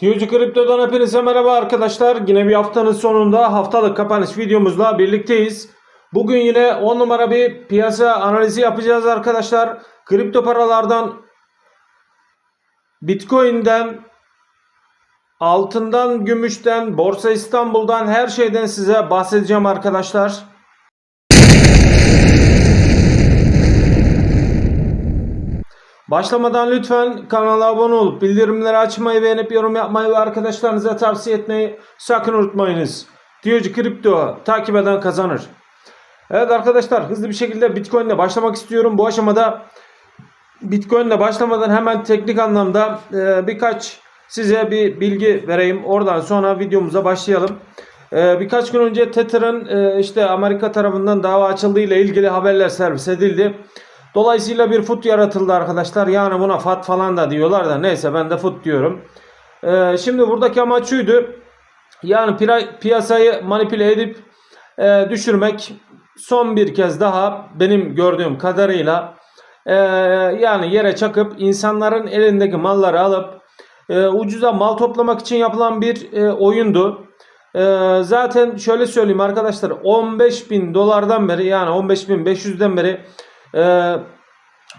Tiyocu Kripto'dan hepinize merhaba arkadaşlar. Yine bir haftanın sonunda haftalık kapanış videomuzla birlikteyiz. Bugün yine 10 numara bir piyasa analizi yapacağız arkadaşlar. Kripto paralardan Bitcoin'den altından, gümüşten, Borsa İstanbul'dan her şeyden size bahsedeceğim arkadaşlar. Başlamadan lütfen kanala abone olup bildirimleri açmayı, beğenip yorum yapmayı ve arkadaşlarınıza tavsiye etmeyi sakın unutmayınız. Diyocu Kripto takip eden kazanır. Evet arkadaşlar hızlı bir şekilde Bitcoin ile başlamak istiyorum. Bu aşamada Bitcoin ile başlamadan hemen teknik anlamda e, birkaç size bir bilgi vereyim. Oradan sonra videomuza başlayalım. E, birkaç gün önce Tether'ın e, işte Amerika tarafından dava açıldığı ile ilgili haberler servis edildi. Dolayısıyla bir fut yaratıldı arkadaşlar. Yani buna fat falan da diyorlar da neyse ben de fut diyorum. E, şimdi buradaki amaç şuydu. Yani piyasayı manipüle edip e, düşürmek son bir kez daha benim gördüğüm kadarıyla e, yani yere çakıp insanların elindeki malları alıp e, ucuza mal toplamak için yapılan bir e, oyundu. E, zaten şöyle söyleyeyim arkadaşlar 15 bin dolardan beri yani 15 bin 500'den beri e,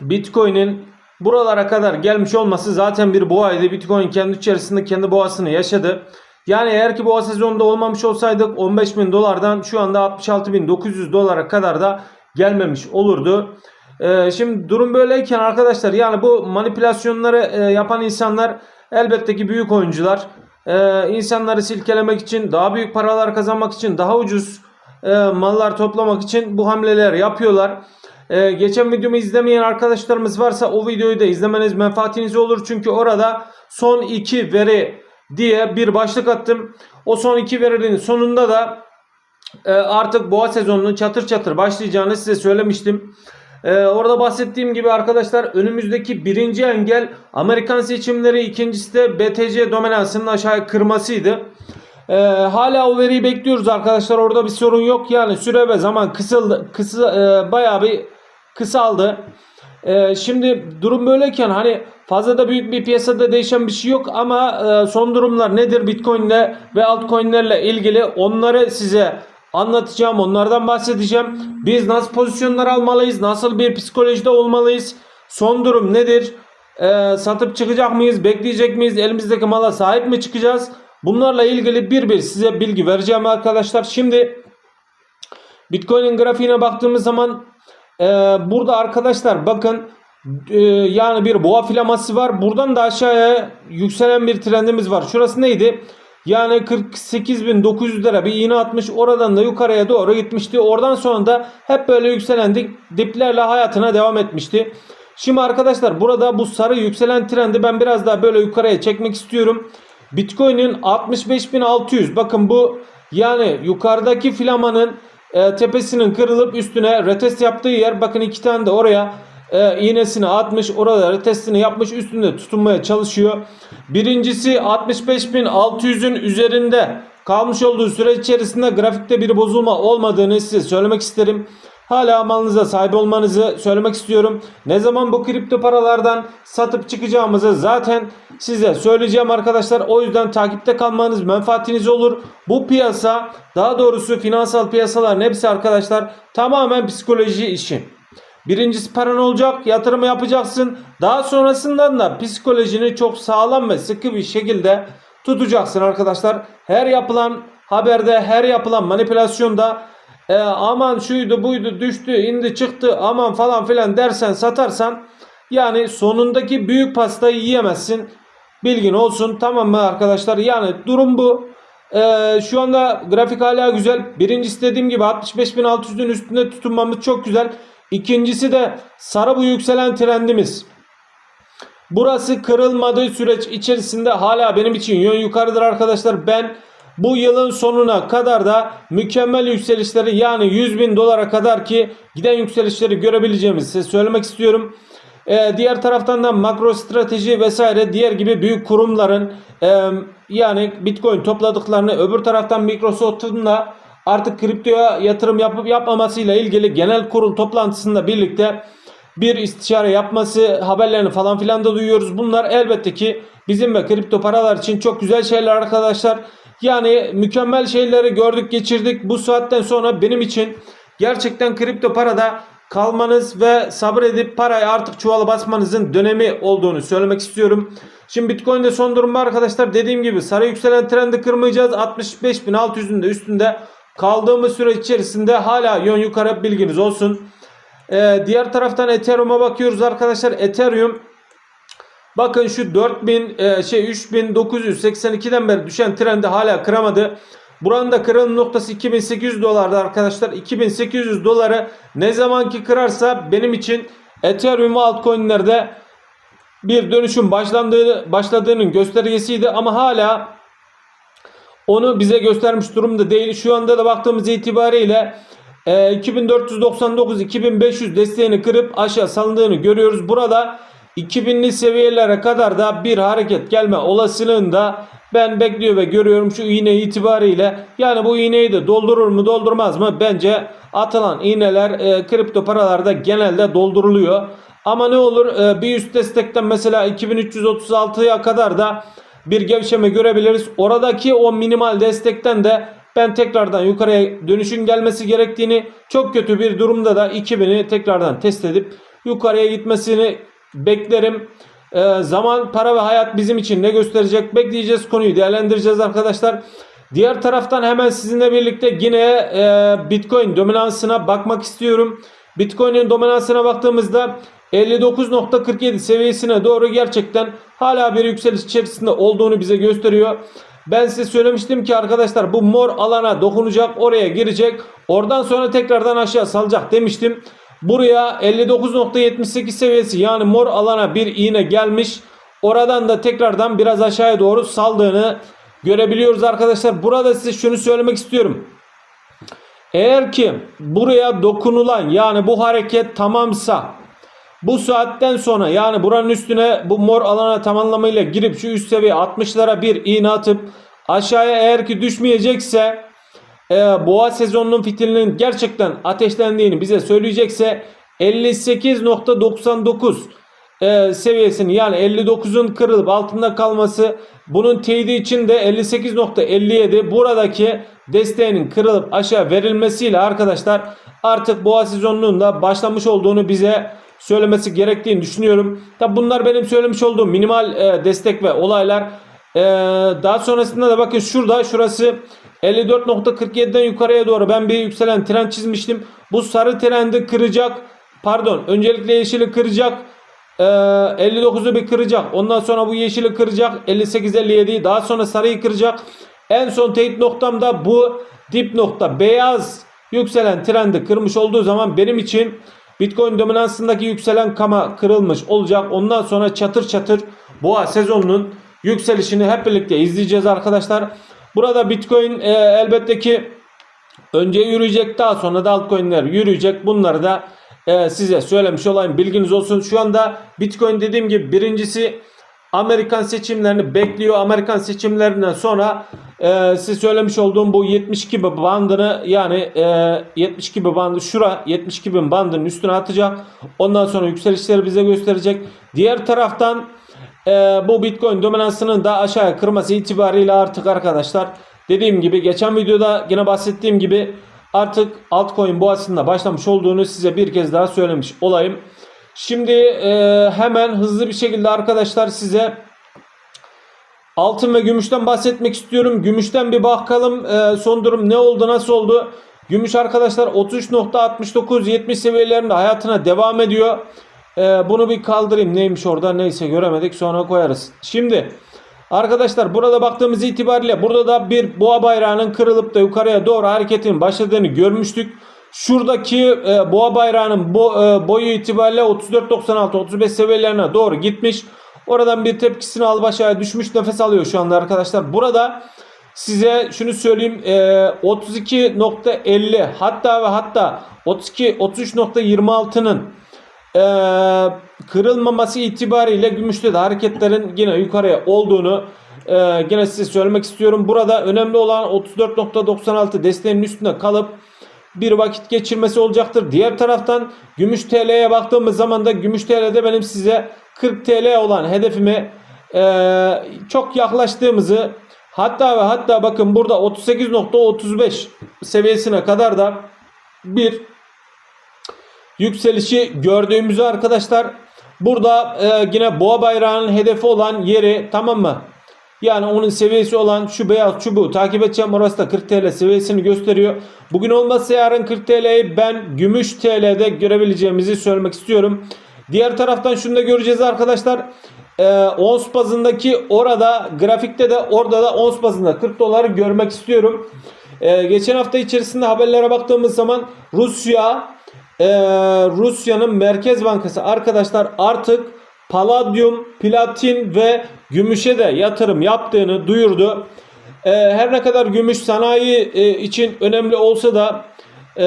Bitcoin'in buralara kadar gelmiş olması zaten bir boğaydı. Bitcoin kendi içerisinde kendi boğasını yaşadı. Yani eğer ki boğa sezonunda olmamış olsaydık 15 bin dolardan şu anda 66 bin 900 dolara kadar da gelmemiş olurdu. Ee, şimdi durum böyleyken arkadaşlar yani bu manipülasyonları e, yapan insanlar elbette ki büyük oyuncular. Ee, insanları silkelemek için daha büyük paralar kazanmak için daha ucuz e, mallar toplamak için bu hamleler yapıyorlar. Ee, geçen videomu izlemeyen arkadaşlarımız varsa o videoyu da izlemeniz menfaatiniz olur. Çünkü orada son iki veri diye bir başlık attım. O son iki verinin sonunda da e, artık boğa sezonunun çatır çatır başlayacağını size söylemiştim. E, orada bahsettiğim gibi arkadaşlar önümüzdeki birinci engel Amerikan seçimleri ikincisi de BTC dominansının aşağıya kırmasıydı. E, hala o veriyi bekliyoruz arkadaşlar orada bir sorun yok yani süre ve zaman kısıldı, kısa, e, bayağı bir kısaldı. Ee, şimdi durum böyleyken hani fazla da büyük bir piyasada değişen bir şey yok ama e, son durumlar nedir Bitcoin'le ve altcoin'lerle ilgili onları size anlatacağım. Onlardan bahsedeceğim. Biz nasıl pozisyonlar almalıyız? Nasıl bir psikolojide olmalıyız? Son durum nedir? Ee, satıp çıkacak mıyız? Bekleyecek miyiz? Elimizdeki mala sahip mi çıkacağız? Bunlarla ilgili bir bir size bilgi vereceğim arkadaşlar. Şimdi Bitcoin'in grafiğine baktığımız zaman ee, burada arkadaşlar bakın e, yani bir boğa filaması var. Buradan da aşağıya yükselen bir trendimiz var. Şurası neydi? Yani 48.900 lira bir iğne atmış. Oradan da yukarıya doğru gitmişti. Oradan sonra da hep böyle yükselen dip, diplerle hayatına devam etmişti. Şimdi arkadaşlar burada bu sarı yükselen trendi ben biraz daha böyle yukarıya çekmek istiyorum. Bitcoin'in 65.600 bakın bu yani yukarıdaki filamanın e, tepesinin kırılıp üstüne retest yaptığı yer bakın iki tane de oraya e, iğnesini atmış orada retestini yapmış üstünde tutunmaya çalışıyor. Birincisi 65.600'ün üzerinde kalmış olduğu süre içerisinde grafikte bir bozulma olmadığını size söylemek isterim. Hala malınıza sahip olmanızı söylemek istiyorum. Ne zaman bu kripto paralardan satıp çıkacağımızı zaten size söyleyeceğim arkadaşlar. O yüzden takipte kalmanız menfaatiniz olur. Bu piyasa daha doğrusu finansal piyasaların hepsi arkadaşlar tamamen psikoloji işi. Birincisi paran olacak, yatırım yapacaksın. Daha sonrasından da psikolojini çok sağlam ve sıkı bir şekilde tutacaksın arkadaşlar. Her yapılan haberde, her yapılan manipülasyonda e, aman şuydu buydu düştü indi çıktı aman falan filan dersen satarsan yani sonundaki büyük pastayı yiyemezsin. Bilgin olsun tamam mı arkadaşlar? Yani durum bu. Ee, şu anda grafik hala güzel. Birincisi dediğim gibi 65.600'ün üstünde tutunmamız çok güzel. İkincisi de sarı bu yükselen trendimiz. Burası kırılmadığı süreç içerisinde hala benim için yön yukarıdır arkadaşlar. Ben bu yılın sonuna kadar da mükemmel yükselişleri yani 100 bin dolara kadar ki giden yükselişleri görebileceğimizi size söylemek istiyorum. Ee, diğer taraftan da makro strateji vesaire diğer gibi büyük kurumların e, yani bitcoin topladıklarını öbür taraftan Microsoft'un da artık kriptoya yatırım yapıp yapmamasıyla ilgili genel kurul toplantısında birlikte bir istişare yapması haberlerini falan filan da duyuyoruz. Bunlar elbette ki bizim ve kripto paralar için çok güzel şeyler arkadaşlar. Yani mükemmel şeyleri gördük geçirdik. Bu saatten sonra benim için gerçekten kripto parada kalmanız ve sabredip parayı artık çuvala basmanızın dönemi olduğunu söylemek istiyorum. Şimdi Bitcoin'de son durumda arkadaşlar dediğim gibi sarı yükselen trendi kırmayacağız. 65.600'ün de üstünde kaldığımız süre içerisinde hala yön yukarı bilginiz olsun. Ee, diğer taraftan Ethereum'a bakıyoruz arkadaşlar. Ethereum bakın şu 4000 e, şey 3982'den beri düşen trendi hala kıramadı. Buranın da kırılım noktası 2800 dolardı arkadaşlar. 2800 doları ne zamanki kırarsa benim için Ethereum ve altcoin'lerde bir dönüşüm başlandığı başladığının göstergesiydi ama hala onu bize göstermiş durumda değil. Şu anda da baktığımız itibariyle e, 2499-2500 desteğini kırıp aşağı salındığını görüyoruz. Burada 2000'li seviyelere kadar da bir hareket gelme olasılığında ben bekliyor ve görüyorum şu iğne itibariyle. Yani bu iğneyi de doldurur mu doldurmaz mı? Bence atılan iğneler e, kripto paralarda genelde dolduruluyor. Ama ne olur e, bir üst destekten mesela 2336'ya kadar da bir gevşeme görebiliriz. Oradaki o minimal destekten de ben tekrardan yukarıya dönüşün gelmesi gerektiğini çok kötü bir durumda da 2000'i tekrardan test edip yukarıya gitmesini beklerim. Ee, zaman, para ve hayat bizim için ne gösterecek bekleyeceğiz konuyu değerlendireceğiz arkadaşlar. Diğer taraftan hemen sizinle birlikte yine e, Bitcoin dominansına bakmak istiyorum. Bitcoin'in dominansına baktığımızda 59.47 seviyesine doğru gerçekten hala bir yükseliş içerisinde olduğunu bize gösteriyor. Ben size söylemiştim ki arkadaşlar bu mor alana dokunacak oraya girecek oradan sonra tekrardan aşağı salacak demiştim. Buraya 59.78 seviyesi yani mor alana bir iğne gelmiş. Oradan da tekrardan biraz aşağıya doğru saldığını görebiliyoruz arkadaşlar. Burada size şunu söylemek istiyorum. Eğer ki buraya dokunulan yani bu hareket tamamsa bu saatten sonra yani buranın üstüne bu mor alana tamamlamayla girip şu üst seviye 60'lara bir iğne atıp aşağıya eğer ki düşmeyecekse e, boğa sezonunun fitilinin gerçekten ateşlendiğini bize söyleyecekse 58.99 e, seviyesini yani 59'un kırılıp altında kalması bunun teyidi için de 58.57 buradaki desteğinin kırılıp aşağı verilmesiyle arkadaşlar artık boğa sezonunun da başlamış olduğunu bize söylemesi gerektiğini düşünüyorum. Tabi bunlar benim söylemiş olduğum minimal e, destek ve olaylar. E, daha sonrasında da bakın şurada şurası 54.47'den yukarıya doğru ben bir yükselen trend çizmiştim. Bu sarı trendi kıracak. Pardon öncelikle yeşili kıracak. Ee, 59'u bir kıracak. Ondan sonra bu yeşili kıracak. 58-57'yi daha sonra sarıyı kıracak. En son teyit noktam da bu dip nokta. Beyaz yükselen trendi kırmış olduğu zaman benim için Bitcoin dominansındaki yükselen kama kırılmış olacak. Ondan sonra çatır çatır boğa sezonunun yükselişini hep birlikte izleyeceğiz arkadaşlar. Burada Bitcoin e, elbette ki önce yürüyecek daha sonra da altcoin'ler yürüyecek. Bunları da e, size söylemiş olayım bilginiz olsun. Şu anda Bitcoin dediğim gibi birincisi Amerikan seçimlerini bekliyor. Amerikan seçimlerinden sonra e, size söylemiş olduğum bu 72 bin bandını yani e, 72 bin bandı şura 72 bin bandının üstüne atacak. Ondan sonra yükselişleri bize gösterecek. Diğer taraftan e, bu Bitcoin dominansının da aşağıya kırması itibariyle artık arkadaşlar dediğim gibi geçen videoda yine bahsettiğim gibi artık altcoin boğasında başlamış olduğunu size bir kez daha söylemiş olayım. Şimdi e, hemen hızlı bir şekilde arkadaşlar size altın ve gümüşten bahsetmek istiyorum. Gümüşten bir bakalım e, son durum ne oldu nasıl oldu. Gümüş arkadaşlar 33.69-70 seviyelerinde hayatına devam ediyor. E, bunu bir kaldırayım neymiş orada neyse göremedik sonra koyarız. Şimdi arkadaşlar burada baktığımız itibariyle burada da bir boğa bayrağının kırılıp da yukarıya doğru hareketin başladığını görmüştük. Şuradaki e, boğa bayrağının bo, e, boyu itibariyle 34.96-35 seviyelerine doğru gitmiş. Oradan bir tepkisini alıp aşağıya düşmüş nefes alıyor şu anda arkadaşlar. Burada size şunu söyleyeyim e, 32.50 hatta ve hatta 32 33.26'nın e, kırılmaması itibariyle gümüşte de hareketlerin yine yukarıya olduğunu e, yine size söylemek istiyorum. Burada önemli olan 34.96 desteğinin üstünde kalıp bir vakit geçirmesi olacaktır. Diğer taraftan gümüş TL'ye baktığımız zaman da gümüş TL'de benim size 40 TL olan hedefimi e, çok yaklaştığımızı hatta ve hatta bakın burada 38.35 seviyesine kadar da bir yükselişi gördüğümüzü arkadaşlar burada e, yine boğa bayrağının hedefi olan yeri tamam mı? Yani onun seviyesi olan şu beyaz çubuğu takip edeceğim. Orası da 40 TL seviyesini gösteriyor. Bugün olmazsa yarın 40 TL'yi ben gümüş TL'de görebileceğimizi söylemek istiyorum. Diğer taraftan şunu da göreceğiz arkadaşlar. Ee, ons bazındaki orada grafikte de orada da ons bazında 40 doları görmek istiyorum. Ee, geçen hafta içerisinde haberlere baktığımız zaman Rusya e, Rusya'nın Merkez Bankası arkadaşlar artık paladyum, platin ve gümüşe de yatırım yaptığını duyurdu. Ee, her ne kadar gümüş sanayi e, için önemli olsa da e,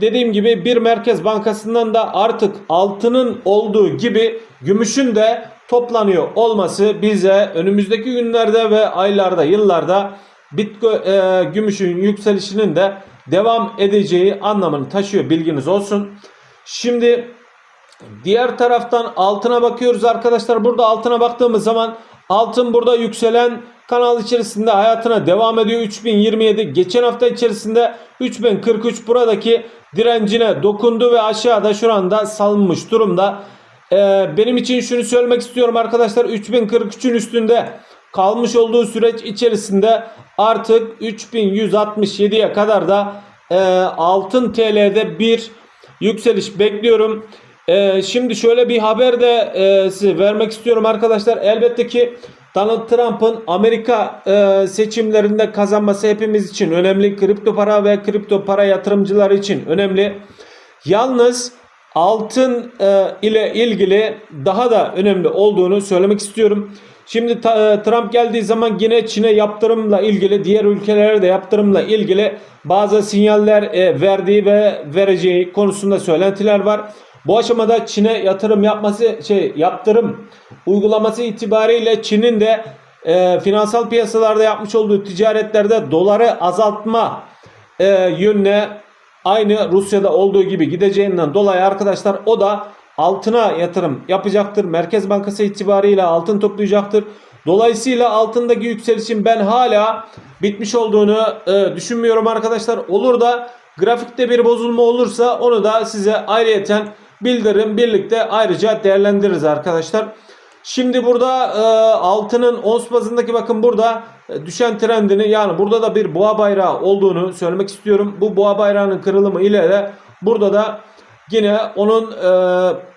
dediğim gibi bir merkez bankasından da artık altının olduğu gibi gümüşün de toplanıyor olması bize önümüzdeki günlerde ve aylarda, yıllarda Bitcoin, e, gümüşün yükselişinin de devam edeceği anlamını taşıyor bilginiz olsun. Şimdi diğer taraftan altına bakıyoruz arkadaşlar. Burada altına baktığımız zaman altın burada yükselen kanal içerisinde hayatına devam ediyor. 3027 geçen hafta içerisinde 3043 buradaki direncine dokundu ve aşağıda şu anda salınmış durumda. Ee, benim için şunu söylemek istiyorum arkadaşlar 3043'ün üstünde kalmış olduğu süreç içerisinde artık 3167'ye kadar da e, altın TL'de bir yükseliş bekliyorum. E, şimdi şöyle bir haber de e, size vermek istiyorum arkadaşlar. Elbette ki Donald Trump'ın Amerika e, seçimlerinde kazanması hepimiz için önemli. Kripto para ve kripto para yatırımcıları için önemli. Yalnız altın e, ile ilgili daha da önemli olduğunu söylemek istiyorum. Şimdi e, Trump geldiği zaman yine Çin'e yaptırımla ilgili diğer ülkelere de yaptırımla ilgili bazı sinyaller e, verdiği ve vereceği konusunda söylentiler var. Bu aşamada Çin'e yatırım yapması şey yaptırım uygulaması itibariyle Çin'in de e, finansal piyasalarda yapmış olduğu ticaretlerde doları azaltma e, yönüne aynı Rusya'da olduğu gibi gideceğinden dolayı arkadaşlar o da altına yatırım yapacaktır. Merkez Bankası itibariyle altın toplayacaktır. Dolayısıyla altındaki yükselişin ben hala bitmiş olduğunu e, düşünmüyorum arkadaşlar. Olur da grafikte bir bozulma olursa onu da size ayrıyeten bildiririm. Birlikte ayrıca değerlendiririz arkadaşlar. Şimdi burada e, altının ons bazındaki bakın burada e, düşen trendini yani burada da bir boğa bayrağı olduğunu söylemek istiyorum. Bu boğa bayrağının kırılımı ile de burada da yine onun e,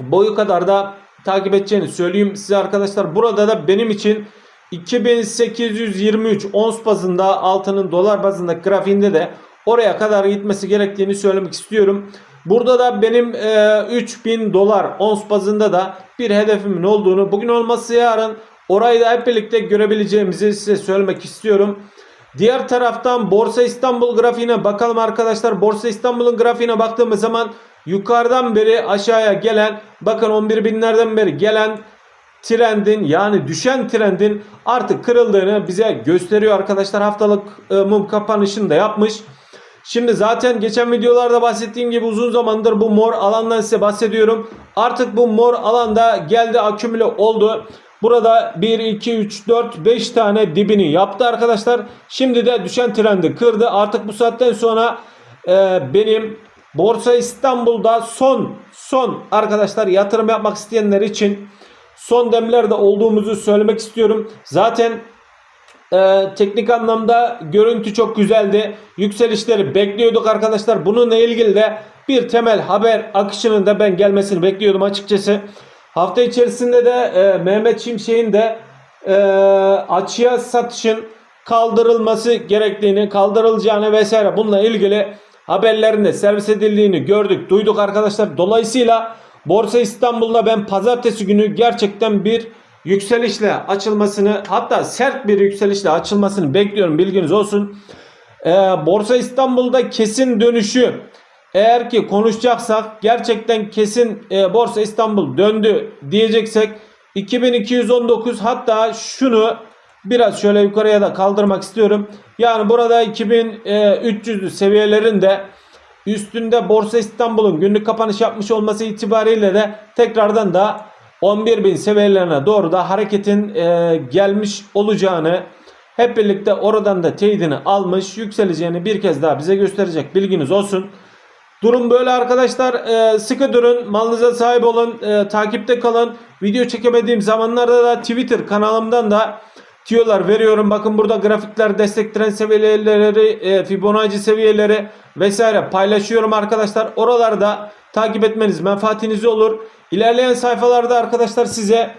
boyu kadar da takip edeceğini söyleyeyim size arkadaşlar. Burada da benim için 2823 ons bazında altının dolar bazında grafiğinde de oraya kadar gitmesi gerektiğini söylemek istiyorum. Burada da benim e, 3000 dolar ons bazında da bir hedefimin olduğunu bugün olması yarın orayı da hep birlikte görebileceğimizi size söylemek istiyorum. Diğer taraftan Borsa İstanbul grafiğine bakalım arkadaşlar. Borsa İstanbul'un grafiğine baktığımız zaman yukarıdan beri aşağıya gelen bakın 11 binlerden beri gelen trendin yani düşen trendin artık kırıldığını bize gösteriyor arkadaşlar. Haftalık e, mum kapanışını da yapmış. Şimdi zaten geçen videolarda bahsettiğim gibi uzun zamandır bu mor alandan size bahsediyorum. Artık bu mor alanda geldi akümüle oldu. Burada 1, 2, 3, 4, 5 tane dibini yaptı arkadaşlar. Şimdi de düşen trendi kırdı. Artık bu saatten sonra e, benim Borsa İstanbul'da son son arkadaşlar yatırım yapmak isteyenler için son demlerde olduğumuzu söylemek istiyorum. Zaten e, teknik anlamda görüntü çok güzeldi. Yükselişleri bekliyorduk arkadaşlar. Bununla ilgili de bir temel haber akışının da ben gelmesini bekliyordum açıkçası. Hafta içerisinde de e, Mehmet Şimşek'in de e, açığa satışın kaldırılması gerektiğini, kaldırılacağını vesaire bununla ilgili haberlerinde servis edildiğini gördük, duyduk arkadaşlar. Dolayısıyla Borsa İstanbul'da ben pazartesi günü gerçekten bir yükselişle açılmasını hatta sert bir yükselişle açılmasını bekliyorum bilginiz olsun. Ee, Borsa İstanbul'da kesin dönüşü eğer ki konuşacaksak gerçekten kesin e, Borsa İstanbul döndü diyeceksek 2219 hatta şunu biraz şöyle yukarıya da kaldırmak istiyorum. Yani burada 2300'lü seviyelerinde üstünde Borsa İstanbul'un günlük kapanış yapmış olması itibariyle de tekrardan da 11.000 seviyelerine doğru da hareketin e, gelmiş olacağını hep birlikte oradan da teyidini almış yükseleceğini bir kez daha bize gösterecek bilginiz olsun. Durum böyle arkadaşlar. Ee, sıkı durun. Malınıza sahip olun. Takipte kalın. Video çekemediğim zamanlarda da Twitter kanalımdan da tüyolar veriyorum. Bakın burada grafikler, destek tren seviyeleri, e, Fibonacci seviyeleri vesaire paylaşıyorum arkadaşlar. Oralarda takip etmeniz menfaatiniz olur. İlerleyen sayfalarda arkadaşlar size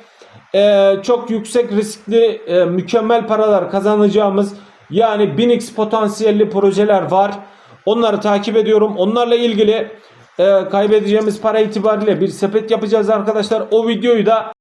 e, çok yüksek riskli e, mükemmel paralar kazanacağımız yani 1000x potansiyelli projeler var. Onları takip ediyorum. Onlarla ilgili e, kaybedeceğimiz para itibariyle bir sepet yapacağız arkadaşlar. O videoyu da